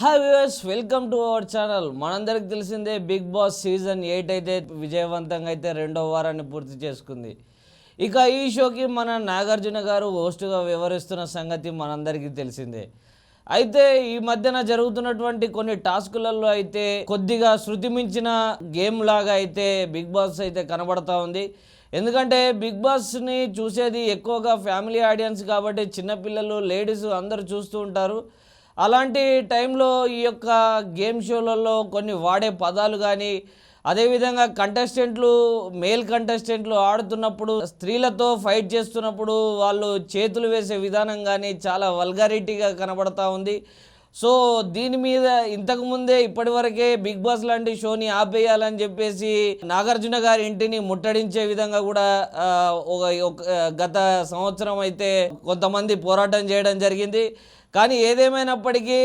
Hi viewers welcome to our channel మనందరికి తెలిసిందే big boss season eight అయితే విజయవంతంగా అయితే రెండో వారాన్ని పూర్తి చేసుకుంది. ఇక ఈ షోకి మన నాగార్జున గారు హోస్ట్గా వివరిస్తున్న సంగతి మనందరికీ తెలిసిందే. అయితే ఈ మధ్యన జరుగుతున్నటువంటి కొన్ని టాస్కులలో అయితే కొద్దిగా శృతి మించిన గేమ్ లాగా అయితే బిగ్ బాస్ అయితే కనబడతా ఉంది. ఎందుకంటే బిగ్ బాస్ని చూసేది ఎక్కువగా ఫ్యామిలీ ఆడియన్స్ కాబట్టి చిన్నపిల్లలు లేడీస్ అందరూ చూస్తూ ఉంటారు. అలాంటి టైంలో ఈ యొక్క గేమ్ షోలలో కొన్ని వాడే పదాలు కానీ అదేవిధంగా కంటెస్టెంట్లు మేల్ కంటెస్టెంట్లు ఆడుతున్నప్పుడు స్త్రీలతో ఫైట్ చేస్తున్నప్పుడు వాళ్ళు చేతులు వేసే విధానం కానీ చాలా వల్గారిటీగా కనబడతా ఉంది. సో దీని మీద ఇంతకుముందే ఇప్పటివరకే బిగ్ బాస్ లాంటి షోని ఆపేయాలని చెప్పేసి నాగార్జున గారి ఇంటిని ముట్టడించే విధంగా కూడా ఒక ఒక- గత సంవత్సరం అయితే కొంతమంది పోరాటం చేయడం జరిగింది. కానీ ఏదేమైనప్పటికీ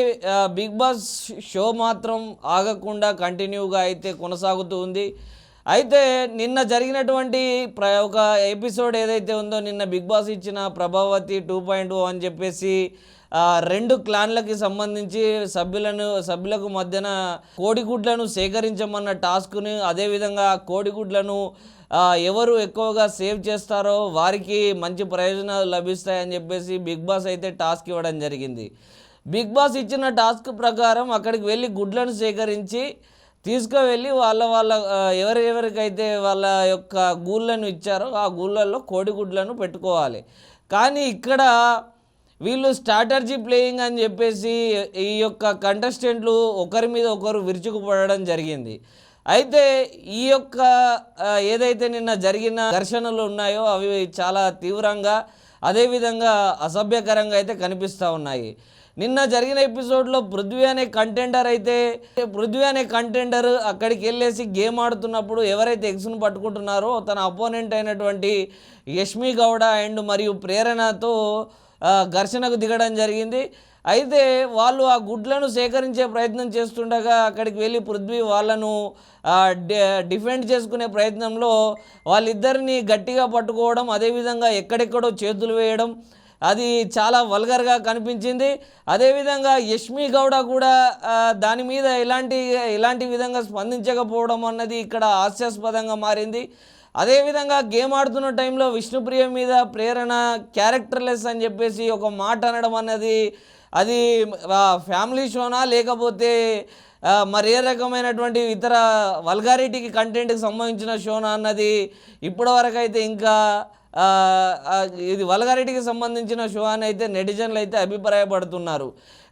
బిగ్ బాస్ షో మాత్రం ఆగకుండా కంటిన్యూగా అయితే కొనసాగుతూ ఉంది. అయితే నిన్న జరిగినటువంటి ప్ర ఒక ఎపిసోడ్ ఏదైతే ఉందో నిన్న బిగ్ బాస్ ఇచ్చిన ప్రభావతి టూ పాయింట్ అని చెప్పేసి రెండు క్లాన్లకి సంబంధించి సభ్యులను సభ్యులకు మధ్యన కోడిగుడ్లను సేకరించమన్న టాస్క్ని అదేవిధంగా కోడిగుడ్లను ఎవరు ఎక్కువగా సేవ్ చేస్తారో వారికి మంచి ప్రయోజనాలు లభిస్తాయని చెప్పేసి బిగ్ బాస్ అయితే టాస్క్ ఇవ్వడం జరిగింది. బిగ్ బాస్ ఇచ్చిన టాస్క్ ప్రకారం అక్కడికి వెళ్ళి గుడ్లను సేకరించి తీసుకువెళ్ళి వాళ్ళ వాళ్ళ ఎవరెవరికైతే వాళ్ళ యొక్క గూళ్ళను ఇచ్చారో ఆ గూళ్ళల్లో కోడిగుడ్లను పెట్టుకోవాలి. కానీ ఇక్కడ వీళ్ళు స్ట్రాటర్జీ ప్లేయింగ్ అని చెప్పేసి ఈ యొక్క కంటెస్టెంట్లు ఒకరి మీద ఒకరు విరుచుకుపడడం జరిగింది. అయితే ఈ యొక్క ఏదైతే నిన్న జరిగిన ఘర్షణలు ఉన్నాయో అవి చాలా తీవ్రంగా అదేవిధంగా అసభ్యకరంగా అయితే కనిపిస్తూ ఉన్నాయి. నిన్న జరిగిన ఎపిసోడ్లో పృథ్వీ అనే కంటెండర్ అయితే పృథ్వీ అనే కంటెండర్ అక్కడికి వెళ్ళేసి గేమ్ ఆడుతున్నప్పుడు ఎవరైతే ఎగ్స్ను పట్టుకుంటున్నారో తన అపోనెంట్ అయినటువంటి యష్మి గౌడ అండ్ మరియు ప్రేరణతో ఘర్షణకు దిగడం జరిగింది. అయితే వాళ్ళు ఆ గుడ్లను సేకరించే ప్రయత్నం చేస్తుండగా అక్కడికి వెళ్ళి పృథ్వీ వాళ్ళను డిఫెండ్ చేసుకునే ప్రయత్నంలో వాళ్ళిద్దరిని గట్టిగా పట్టుకోవడం అదేవిధంగా ఎక్కడెక్కడో చేతులు వేయడం అది చాలా వల్గర్గా కనిపించింది. అదేవిధంగా యష్మి గౌడ కూడా దాని మీద ఎలాంటి ఎలాంటి విధంగా స్పందించకపోవడం అన్నది ఇక్కడ హాస్యాస్పదంగా మారింది. అదేవిధంగా గేమ్ ఆడుతున్న టైంలో విష్ణుప్రియ మీద ప్రేరణ క్యారెక్టర్లెస్ అని చెప్పేసి ఒక మాట అనడం అన్నది అది ఫ్యామిలీ షోనా? లేకపోతే మరే రకమైనటువంటి ఇతర వల్గారిటీకి కంటెంట్కి సంబంధించిన షోనా అన్నది ఇప్పటివరకు అయితే ఇంకా ఇది వల్గారిటీకి సంబంధించిన షో అని అయితే నెటిజన్లు అయితే అభిప్రాయపడుతున్నారు.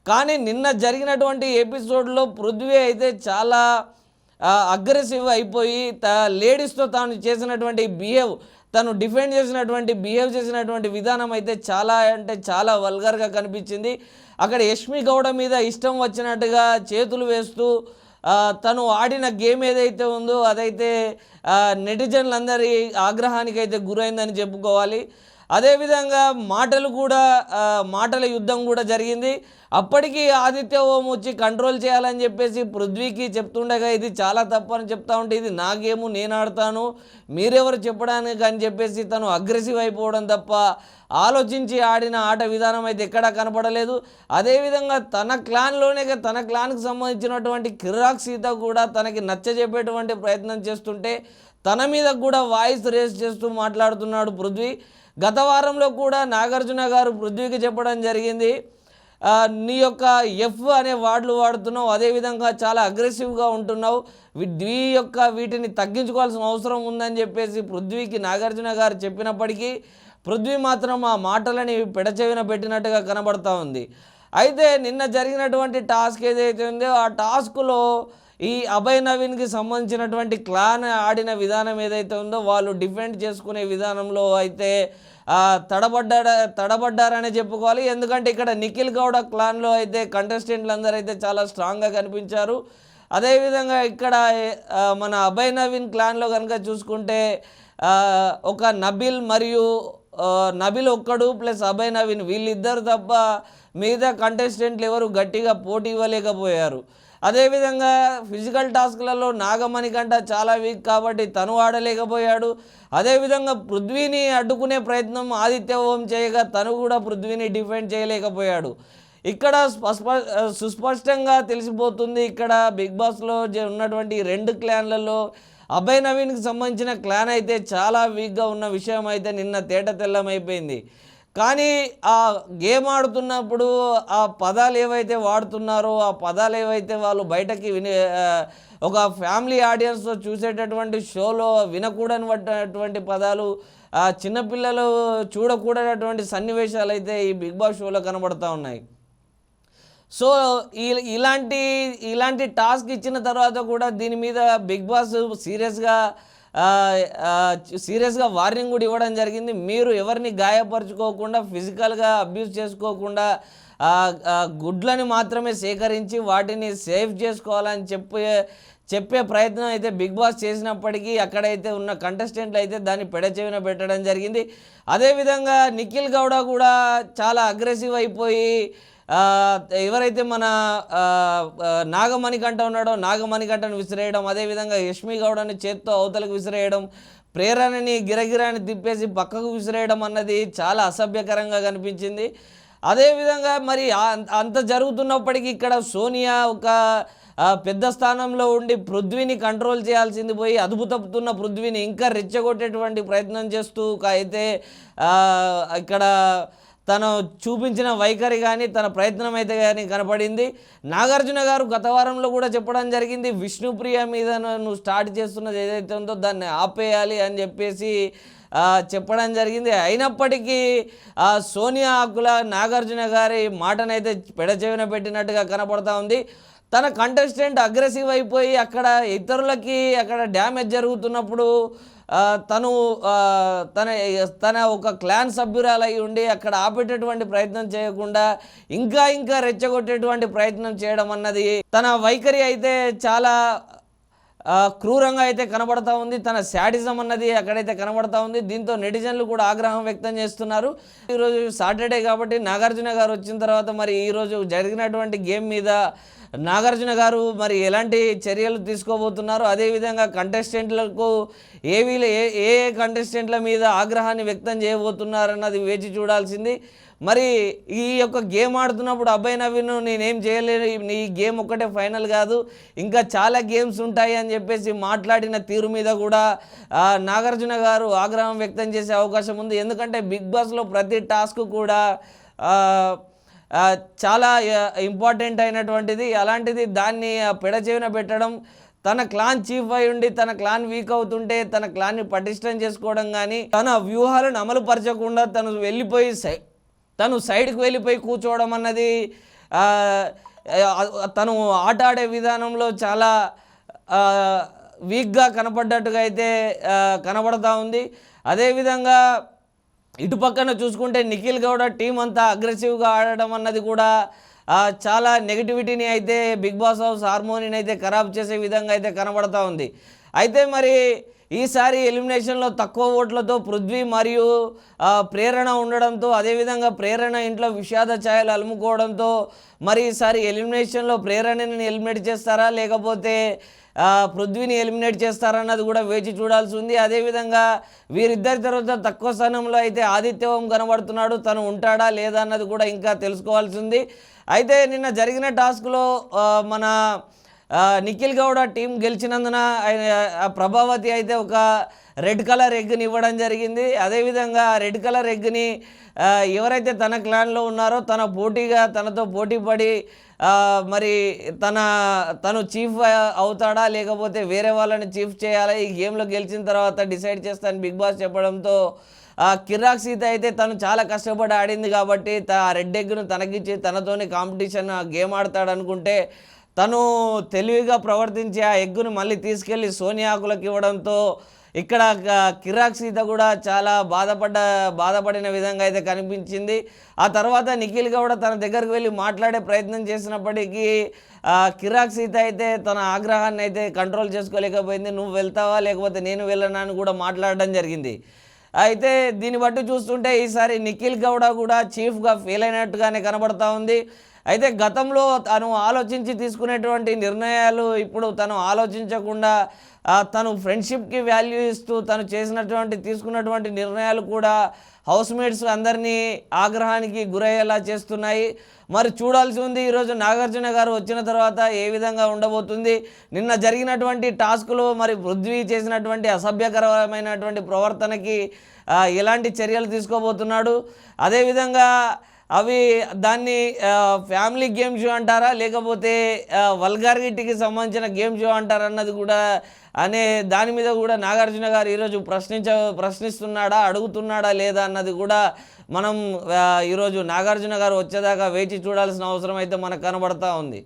కానీ నిన్న జరిగినటువంటి ఎపిసోడ్లో పృథ్వీ అయితే చాలా అగ్రెసివ్ అయిపోయి త లేడీస్తో తాను చేసినటువంటి బిహేవ్ తను డిఫెండ్ చేసినటువంటి బిహేవ్ చేసినటువంటి విధానం అయితే చాలా అంటే చాలా వల్గర్గా కనిపించింది. అక్కడ యష్మి గౌడ మీద ఇష్టం వచ్చినట్టుగా చేతులు వేస్తూ తను ఆడిన గేమ్ ఏదైతే ఉందో అదైతే నెటిజన్లందరి ఆగ్రహానికి అయితే గురైందని చెప్పుకోవాలి. అదేవిధంగా మాటలు కూడా మాటల యుద్ధం కూడా జరిగింది. అప్పటికి ఆదిత్య ఓం వచ్చి కంట్రోల్ చేయాలని చెప్పేసి పృథ్వీకి చెప్తుండగా ఇది చాలా తప్పు అని చెప్తా ఉంటే ఇది నా గేము నేను ఆడతాను మీరెవరు చెప్పడానికి అని చెప్పేసి తను అగ్రెసివ్ అయిపోవడం తప్ప ఆలోచించి ఆడిన ఆట విధానం అయితే ఎక్కడా కనపడలేదు. అదేవిధంగా తన క్లాన్లోనే తన క్లాన్కి సంబంధించినటువంటి కిరాక్ సీత కూడా తనకి నచ్చజెప్పేటువంటి ప్రయత్నం చేస్తుంటే తన మీద కూడా వాయిస్ రేస్ చేస్తూ మాట్లాడుతున్నాడు పృథ్వీ. గత వారంలో కూడా నాగార్జున గారు పృథ్వీకి చెప్పడం జరిగింది. నీ యొక్క ఎఫ్ అనే వార్డులు వాడుతున్నావు అదేవిధంగా చాలా అగ్రెసివ్గా ఉంటున్నావు. వీ- యొక్క వీటిని తగ్గించుకోవాల్సిన అవసరం ఉందని చెప్పేసి పృథ్వీకి నాగార్జున గారు చెప్పినప్పటికీ పృథ్వీ మాత్రం ఆ మాటలని పెడచెవిన పెట్టినట్టుగా కనబడతా ఉంది. అయితే నిన్న జరిగినటువంటి టాస్క్ ఏదైతే ఉందో ఆ టాస్క్లో ఈ అభయ్ నవీన్కి సంబంధించినటువంటి క్లాన్ ఆడిన విధానం ఏదైతే ఉందో వాళ్ళు డిఫెండ్ చేసుకునే విధానంలో అయితే ఆ, తడబడ్డా తడబడ్డారనే చెప్పుకోవాలి. ఎందుకంటే ఇక్కడ నిఖిల్ గౌడ క్లాన్లో అయితే కంటెస్టెంట్లు అందరూ అయితే చాలా స్ట్రాంగ్గా కనిపించారు. అదేవిధంగా ఇక్కడ మన అభయ్ నవీన్ క్లాన్లో కనుక చూసుకుంటే ఒక నబిల్ మరియు నబిల్ ఒక్కడు ప్లస్ అభయ్ నవీన్ వీళ్ళిద్దరు తప్ప మిగతా కంటెస్టెంట్లు ఎవరు గట్టిగా పోటీ ఇవ్వలేకపోయారు. అదేవిధంగా ఫిజికల్ టాస్క్లలో నాగమణి కంట చాలా వీక్ కాబట్టి తను ఆడలేకపోయాడు. అదేవిధంగా పృథ్వీని అడ్డుకునే ప్రయత్నం ఆదిత్య ఓం చేయగా తను కూడా పృథ్వీని డిఫెండ్ చేయలేకపోయాడు. ఇక్కడ స్పష్ట సుస్పష్టంగా తెలిసిపోతుంది ఇక్కడ బిగ్ బాస్లో ఉన్నటువంటి రెండు క్లాన్లలో అభయ్ నవీన్కి సంబంధించిన క్లాన్ అయితే చాలా వీక్గా ఉన్న విషయం అయితే నిన్న తేట తెల్లమైపోయింది. కానీ ఆ గేమ్ ఆడుతున్నప్పుడు ఆ పదాలు ఏవైతే వాడుతున్నారో ఆ పదాలు ఏవైతే వాళ్ళు బయటకి విని ఒక ఫ్యామిలీ ఆడియన్స్ చూసేటటువంటి షోలో వినకూడనటువంటి పదాలు ఆ చిన్నపిల్లలు చూడకూడనటువంటి సన్నివేశాలు అయితే ఈ బిగ్ బాస్ షోలో కనబడతా ఉన్నాయి. సో ఈ- ఇలాంటి ఇలాంటి టాస్క్ ఇచ్చిన తర్వాత కూడా దీని మీద బిగ్ బాస్ సీరియస్గా సీరియస్గా వార్నింగ్ కూడా ఇవ్వడం జరిగింది. మీరు ఎవరిని గాయపరచుకోకుండా ఫిజికల్గా అబ్యూస్ చేసుకోకుండా గుడ్లని మాత్రమే సేకరించి వాటిని సేఫ్ చేసుకోవాలని చెప్పే చెప్పే ప్రయత్నం అయితే బిగ్ బాస్ చేసినప్పటికీ అక్కడైతే ఉన్న కంటెస్టెంట్లు అయితే దాన్ని పెడచెవిన పెట్టడం జరిగింది. అదేవిధంగా నిఖిల్ గౌడ కూడా చాలా అగ్రెసివ్ అయిపోయి ఎవరైతే మన నాగమణికంఠ ఉన్నాడో నాగమణికంఠను విసిరేయడం అదేవిధంగా యష్మి గౌడని చేత్తో అవతలకు విసిరేయడం ప్రేరణని గిరగిరాని తిప్పేసి పక్కకు విసిరేయడం అన్నది చాలా అసభ్యకరంగా కనిపించింది. అదేవిధంగా మరి అంత జరుగుతున్నప్పటికీ ఇక్కడ సోనియా ఒక పెద్ద స్థానంలో ఉండి పృథ్వీని కంట్రోల్ చేయాల్సింది పోయి అదుపు తప్పుతున్న పృథ్వీని ఇంకా రెచ్చగొట్టేటువంటి ప్రయత్నం చేస్తూ ఒక అయితే ఇక్కడ తను చూపించిన వైఖరి కానీ తన ప్రయత్నం అయితే కానీ కనపడింది. నాగార్జున గారు గత వారంలో కూడా చెప్పడం జరిగింది విష్ణుప్రియ మీద నువ్వు స్టార్ట్ చేస్తున్నది ఏదైతే ఉందో దాన్ని ఆపేయాలి అని చెప్పేసి చెప్పడం జరిగింది. అయినప్పటికీ సోనియా ఆకుల నాగార్జున గారి మాటనైతే పెడచెవిన పెట్టినట్టుగా కనపడతా ఉంది. తన కంటెస్టెంట్ అగ్రెసివ్ అయిపోయి అక్కడ ఇతరులకి అక్కడ డ్యామేజ్ జరుగుతున్నప్పుడు తను ఆ, తన తన ఒక క్లాన్ సభ్యురాలై ఉండి అక్కడ ఆపేటటువంటి ప్రయత్నం చేయకుండా ఇంకా ఇంకా రెచ్చగొట్టేటువంటి ప్రయత్నం చేయడం అన్నది తన వైఖరి అయితే చాలా క్రూరంగా అయితే కనబడతా ఉంది. తన శాడిజం అన్నది అక్కడైతే కనబడతా ఉంది. దీంతో నెటిజన్లు కూడా ఆగ్రహం వ్యక్తం చేస్తున్నారు. ఈరోజు సాటర్డే కాబట్టి నాగార్జున గారు వచ్చిన తర్వాత మరి ఈరోజు జరిగినటువంటి గేమ్ మీద నాగార్జున గారు మరి ఎలాంటి చర్యలు తీసుకోబోతున్నారు? అదేవిధంగా కంటెస్టెంట్లకు ఏవి ఏ ఏ కంటెస్టెంట్ల మీద ఆగ్రహాన్ని వ్యక్తం చేయబోతున్నారు అన్నది వేచి చూడాల్సింది. మరి ఈ యొక్క గేమ్ ఆడుతున్నప్పుడు అబ్బాయి నవీన్ నేనేం చేయలేను నీ గేమ్ ఒక్కటే ఫైనల్ కాదు ఇంకా చాలా గేమ్స్ ఉంటాయి అని చెప్పేసి మాట్లాడిన తీరు మీద కూడా నాగార్జున గారు ఆగ్రహం వ్యక్తం చేసే అవకాశం ఉంది. ఎందుకంటే బిగ్ బాస్లో ప్రతి టాస్క్ కూడా చాలా ఇంపార్టెంట్ అయినటువంటిది. అలాంటిది దాన్ని ఆ పెడచెవిన పెట్టడం తన క్లాన్ చీఫ్ అయి ఉండి తన క్లాన్ వీక్ అవుతుంటే తన క్లాన్ని పటిష్టం చేసుకోవడం కానీ తన వ్యూహాలను అమలు పరచకుండా తను వెళ్ళిపోయి సై తను సైడ్కి వెళ్ళిపోయి కూర్చోవడం అన్నది తను ఆట ఆడే విధానంలో చాలా వీక్గా కనపడ్డట్టుగా అయితే కనబడతా ఉంది. అదేవిధంగా ఇటు పక్కన చూసుకుంటే నిఖిల్ గౌడ టీం అంతా అగ్రెసివ్గా ఆడడం అన్నది కూడా చాలా నెగిటివిటీని అయితే బిగ్ బాస్ హౌస్ హార్మోనీని అయితే ఖరాబ్ చేసే విధంగా అయితే కనబడతా ఉంది. అయితే మరి ఈసారి ఎలిమినేషన్లో తక్కువ ఓట్లతో పృథ్వీ మరియు ప్రేరణ ఉండడంతో అదేవిధంగా ప్రేరణ ఇంట్లో విషాద ఛాయలు అలుముకోవడంతో మరి ఈసారి ఎలిమినేషన్లో ప్రేరణని ఎలిమినేట్ చేస్తారా? లేకపోతే పృథ్వీని ఎలిమినేట్ చేస్తారన్నది కూడా వేచి చూడాల్సి ఉంది. అదేవిధంగా వీరిద్దరి తర్వాత తక్కువ స్థానంలో అయితే ఆదిత్యవం కనబడుతున్నాడు. తను ఉంటాడా లేదా అన్నది కూడా ఇంకా తెలుసుకోవాల్సి ఉంది. అయితే నిన్న జరిగిన టాస్క్లో మన నిఖిల్ గౌడ టీం గెలిచినందున ఆయన ప్రభావతి అయితే ఒక రెడ్ కలర్ ఎగ్ని ఇవ్వడం జరిగింది. అదేవిధంగా రెడ్ కలర్ ఎగ్ని ఎవరైతే తన క్లాన్లో ఉన్నారో తన పోటీగా తనతో పోటీ పడి మరి తన తను చీఫ్ అవుతాడా లేకపోతే వేరే వాళ్ళని చీఫ్ చేయాలా ఈ గేమ్లో గెలిచిన తర్వాత డిసైడ్ చేస్తాను బిగ్ బాస్ చెప్పడంతో ఆ కిరాక్ సీత అయితే తను చాలా కష్టపడి ఆడింది కాబట్టి త- ఆ రెడ్ ఎగ్ను తనకిచ్చి తనతోనే కాంపిటీషన్ ఆ గేమ్ ఆడతాడు అనుకుంటే తను తెలివిగా ప్రవర్తించి ఆ ఎగ్గును మళ్ళీ తీసుకెళ్ళి సోనియాకులకు ఇవ్వడంతో ఇక్కడ కిరాక్ సీత కూడా చాలా బాధపడ్డ బాధపడిన విధంగా అయితే కనిపించింది. ఆ తర్వాత నిఖిల్ గౌడ తన దగ్గరకు వెళ్ళి మాట్లాడే ప్రయత్నం చేసినప్పటికీ కిరాక్ సీత అయితే తన ఆగ్రహాన్ని అయితే కంట్రోల్ చేసుకోలేకపోయింది. నువ్వు వెళ్తావా? లేకపోతే నేను వెళ్ళనా? అని కూడా మాట్లాడడం జరిగింది. అయితే దీన్ని బట్టి చూస్తుంటే ఈసారి నిఖిల్ గౌడ కూడా చీఫ్గా ఫెయిల్ అయినట్టుగానే కనబడతా ఉంది. అయితే గతంలో తను ఆలోచించి తీసుకునేటువంటి నిర్ణయాలు ఇప్పుడు తను ఆలోచించకుండా తను ఫ్రెండ్షిప్కి వాల్యూ ఇస్తూ తను చేసినటువంటి తీసుకున్నటువంటి నిర్ణయాలు కూడా హౌస్మేట్స్ అందరినీ ఆగ్రహానికి గురయ్యేలా చేస్తున్నాయి. మరి చూడాల్సి ఉంది ఈరోజు నాగార్జున గారు వచ్చిన తర్వాత ఏ విధంగా ఉండబోతుంది? నిన్న జరిగినటువంటి టాస్క్లో మరి పృథ్వీ చేసినటువంటి అసభ్యకరమైనటువంటి ప్రవర్తనకి ఎలాంటి చర్యలు తీసుకోబోతున్నాడు? అదేవిధంగా అవి దాన్ని ఫ్యామిలీ గేమ్ షో అంటారా? లేకపోతే వల్గారిటీకి సంబంధించిన గేమ్ షో అంటారా అన్నది కూడా అనే దాని మీద కూడా నాగార్జున గారు ఈరోజు ప్రశ్నించ ప్రశ్నిస్తున్నాడా అడుగుతున్నాడా లేదా అన్నది కూడా మనం ఈరోజు నాగార్జున గారు వచ్చేదాకా వేచి చూడాల్సిన అవసరం అయితే మనకు కనబడతా ఉంది.